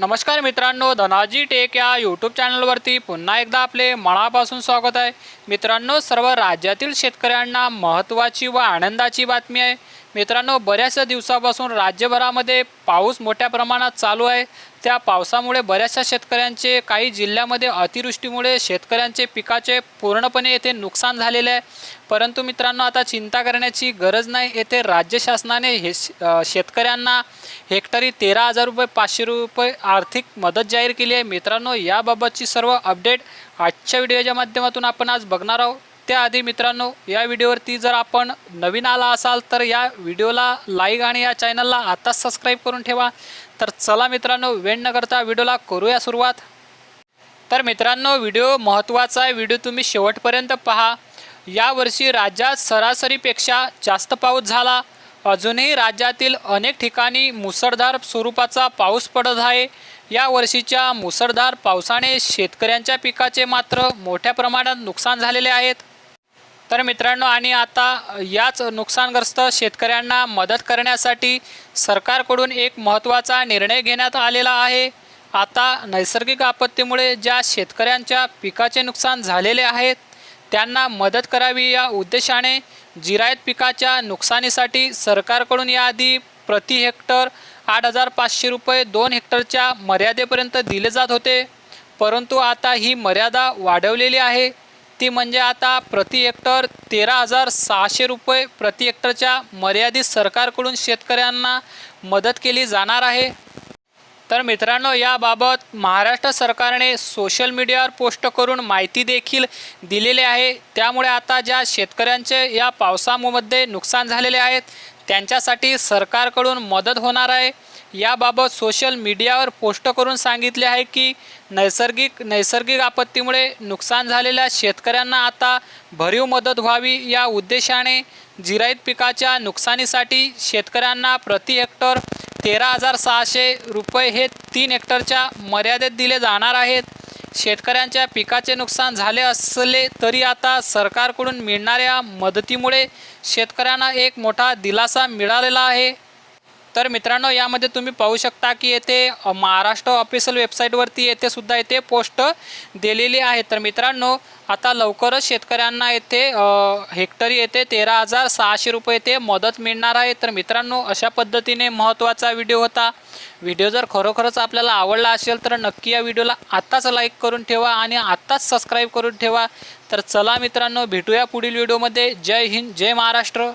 नमस्कार मित्रांनो धनाजी टेक या यूट्यूब चॅनलवरती पुन्हा एकदा आपले मनापासून स्वागत आहे. मित्रांनो सर्व राज्यातील शेतकऱ्यांना महत्त्वाची व आनंदाची बातमी आहे. मित्रांनो बऱ्याचशा दिवसापासून राज्यभरामध्ये पाऊस मोठ्या प्रमाणात चालू आहे. त्या पावसामुळे बऱ्याचशा शेतकऱ्यांचे काही जिल्ह्यामध्ये अतिवृष्टीमुळे शेतकऱ्यांचे पिकाचे पूर्णपणे येथे नुकसान झालेले आहे. परंतु मित्रांनो आता चिंता करण्याची गरज नाही. येथे राज्य शासनाने हे शेतकऱ्यांना हेक्टरी तेरा हजार रुपये पाचशे रुपये आर्थिक मदत जाहीर केली आहे. मित्रांनो याबाबतची सर्व अपडेट आजच्या व्हिडिओच्या माध्यमातून आपण आज बघणार आहोत. त्याआधी मित्रांनो या व्हिडिओवरती जर आपण नवीन आला असाल तर या व्हिडिओला लाईक आणि या चॅनलला आताच सबस्क्राईब करून ठेवा. तर चला मित्रांनो वेळ न करता व्हिडिओला करूया सुरुवात. तर मित्रांनो व्हिडिओ महत्त्वाचा आहे. व्हिडिओ तुम्ही शेवटपर्यंत पहा. यावर्षी राज्यात सरासरीपेक्षा जास्त पाऊस झाला. अजूनही राज्यातील अनेक ठिकाणी मुसळधार स्वरूपाचा पाऊस पडत आहे. या वर्षीच्या मुसळधार पावसाने शेतकऱ्यांच्या पिकाचे मात्र मोठ्या प्रमाणात नुकसान झालेले आहेत. तर मित्रांनो आणि आता याच नुकसानग्रस्त शेतकऱ्यांना मदत करण्यासाठी सरकारकडून एक महत्त्वाचा निर्णय घेण्यात आलेला आहे. आता नैसर्गिक आपत्तीमुळे ज्या शेतकऱ्यांच्या पिकाचे नुकसान झालेले आहेत त्यांना मदत करावी या उद्देशाने जिरायत पिकाच्या नुकसानीसाठी सरकारकडून याआधी प्रति हेक्टर आठ हजार पाचशे रुपये दोन हेक्टरच्या मर्यादेपर्यंत दिले जात होते. परंतु आता ही मर्यादा वाढवलेली आहे. ती म्हणजे आता प्रति हेक्टर तेरा हजार सहाशे रुपये प्रति हेक्टरच्या मर्यादित सरकारकडून शेतकऱ्यांना मदत केली जाणार आहे. तर मित्रांनो याबाबत महाराष्ट्र सरकारने सोशल मीडियावर पोस्ट करून माहिती देखील दिलेली आहे. त्यामुळे आता ज्या शेतकऱ्यांचे या पावसामध्ये नुकसान झालेले आहेत त्यांच्यासाठी सरकारकडून मदत होणार आहे. याबाबत सोशल मीडियावर पोस्ट करून सांगितले आहे की नैसर्गिक नैसर्गिक आपत्तीमुळे नुकसान झालेल्या शेतकऱ्यांना आता भरीव मदत व्हावी या उद्देशाने जिराईत पिकाच्या नुकसानीसाठी शेतकऱ्यांना प्रति हेक्टर तेरा हजार सहाशे रुपये हे तीन हेक्टरच्या मर्यादेत दिले जाणार आहेत. शेतकऱ्यांच्या पिकाचे नुकसान झाले असले तरी आता सरकारकडून मिळणाऱ्या मदतीमुळे शेतकऱ्यांना एक मोठा दिलासा मिळालेला आहे. तर मित्रांनो यामध्ये तुम्ही पाहू शकता की येथे महाराष्ट्र ऑफिशियल वेबसाईटवरती येथे सुद्धा येथे पोस्ट दिलेली आहे. तर मित्रांनो आता लवकरच शेतकऱ्यांना येथे हेक्टरी येथे तेरा हजार सहाशे रुपये येथे मदत मिळणार आहे. तर मित्रांनो अशा पद्धतीने महत्त्वाचा व्हिडिओ होता. व्हिडिओ जर खरोखरच आपल्याला आवडला असेल तर नक्की या व्हिडिओला आत्ताच लाईक करून ठेवा आणि आत्ताच सबस्क्राईब करून ठेवा. तर चला मित्रांनो भेटूया पुढील व्हिडिओमध्ये. जय हिंद जय महाराष्ट्र.